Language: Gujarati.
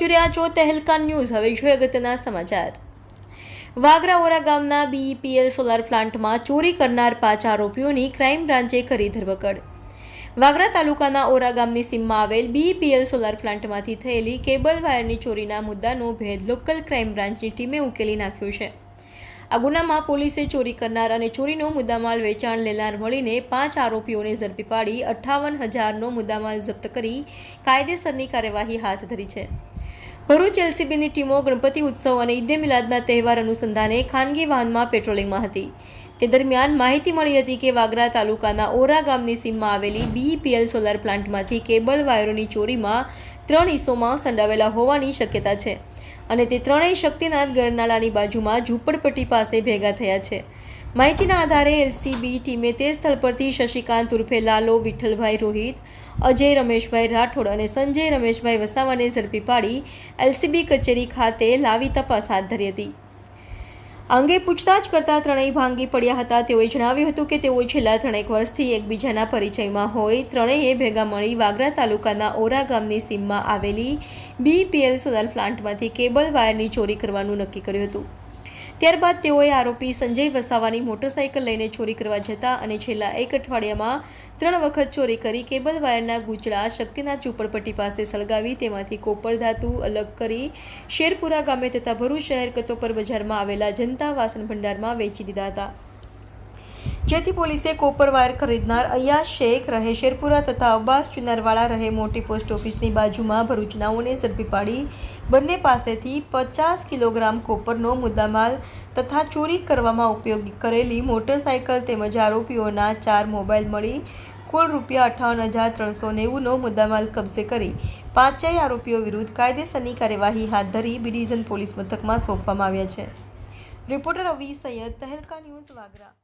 જોઈ રહ્યા છો તહેલકા ન્યૂઝ. હવે જોઈએ અગત્યના સમાચાર. વાગરા ઓરા ગામના બીઈપીએલ સોલાર પ્લાન્ટમાં ચોરી કરનાર પાંચ આરોપીઓની ક્રાઇમ બ્રાન્ચે કરી ધરપકડ. વાગરા તાલુકાના ઓરા ગામની સીમમાં આવેલ બીઈપીએલ સોલાર પ્લાન્ટમાંથી થયેલી કેબલ વાયરની ચોરીના મુદ્દાનો ભેદ લોકલ ક્રાઇમ બ્રાન્ચની ટીમે ઉકેલી નાખ્યો છે. આ ગુનામાં પોલીસે ચોરી કરનાર અને ચોરીનો મુદ્દામાલ વેચાણ લેનાર મળીને પાંચ આરોપીઓને ઝડપી પાડી અઠ્ઠાવન હજારનો મુદ્દામાલ જપ્ત કરી કાયદેસરની કાર્યવાહી હાથ ધરી છે. ભરૂચ એલસીબીની ટીમો ગણપતિ ઉત્સવ અને ઈદે મિલાદના તહેવાર અનુસંધાને ખાનગી વાહનમાં પેટ્રોલિંગમાં હતી. તે દરમિયાન માહિતી મળી હતી કે વાગરા તાલુકાના ઓરા ગામની સીમમાં આવેલી બીઈપીએલ સોલાર પ્લાન્ટમાંથી કેબલ વાયરોની ચોરીમાં ત્રણ ઇસોમાં સંડાવેલા હોવાની શક્યતા છે અને તે ત્રણેય શક્તિનાથ ગરનાળાની બાજુમાં ઝૂંપડપટ્ટી પાસે ભેગા થયા છે. માહિતીના આધારે એલસીબી ટીમે તે સ્થળ પરથી શશિકાંત ઉર્ફે લાલો, વિઠ્ઠલભાઈ રોહિત, અજય રમેશભાઈ રાઠોડ અને સંજય રમેશભાઈ વસાવાને ઝડપી પાડી એલસીબી કચેરી ખાતે લાવી તપાસ હાથ ધરી હતી. અંગે પૂછતાછ કરતા ત્રણેય ભાંગી પડ્યા હતા. તેઓએ જણાવ્યું હતું કે તેઓ છેલ્લા ત્રણેક વર્ષથી એકબીજાના પરિચયમાં હોય. ત્રણેયે ભેગા મળી વાગરા તાલુકાના ઓરા ગામની સીમમાં આવેલી બીપીએલ સોલાર પ્લાન્ટમાંથી કેબલ વાયરની ચોરી કરવાનું નક્કી કર્યું હતું. ત્યારબાદ તેઓએ આરોપી સંજય વસાવાની મોટરસાઇકલ લઈને ચોરી કરવા જતા અને છેલ્લા એક અઠવાડિયામાં ત્રણ વખત ચોરી કરી કેબલ વાયરના ગૂંચળા શક્તિનાથ ઝૂંપડપટ્ટી પાસે સળગાવી તેમાંથી કોપર ધાતુ અલગ કરી શેરપુરા ગામે તથા ભરૂચ શહેર કતોપર બજારમાં આવેલા જનતા વાસણ ભંડારમાં વેચી દીધા હતા. જેથી પોલીસે કોપર વાયર ખરીદનાર અયાસ શેખ રહે શેરપુરા તથા અબ્બાસ ચુનારવાળા રહે મોટી પોસ્ટ ઓફિસની બાજુમાં ભરૂચનાઓને ઝડપી પાડી. બંને પાસેથી પચાસ કિલોગ્રામ કોપરનો મુદ્દામાલ તથા ચોરી કરવામાં ઉપયોગ કરેલી મોટરસાયકલ તેમજ આરોપીઓના ચાર મોબાઈલ મળી, કુલ રૂપિયા અઠ્ઠાવન હજાર ત્રણસો નેવુંનો મુદ્દામાલ કબજે કરી. પાંચેય આરોપીઓ વિરુદ્ધ કાયદેસરની કાર્યવાહી હાથ ધરી બી ડિવિઝન પોલીસ મથકમાં સોંપવામાં આવ્યા છે. Reporter Avi Sayed Tehelka news Vagra.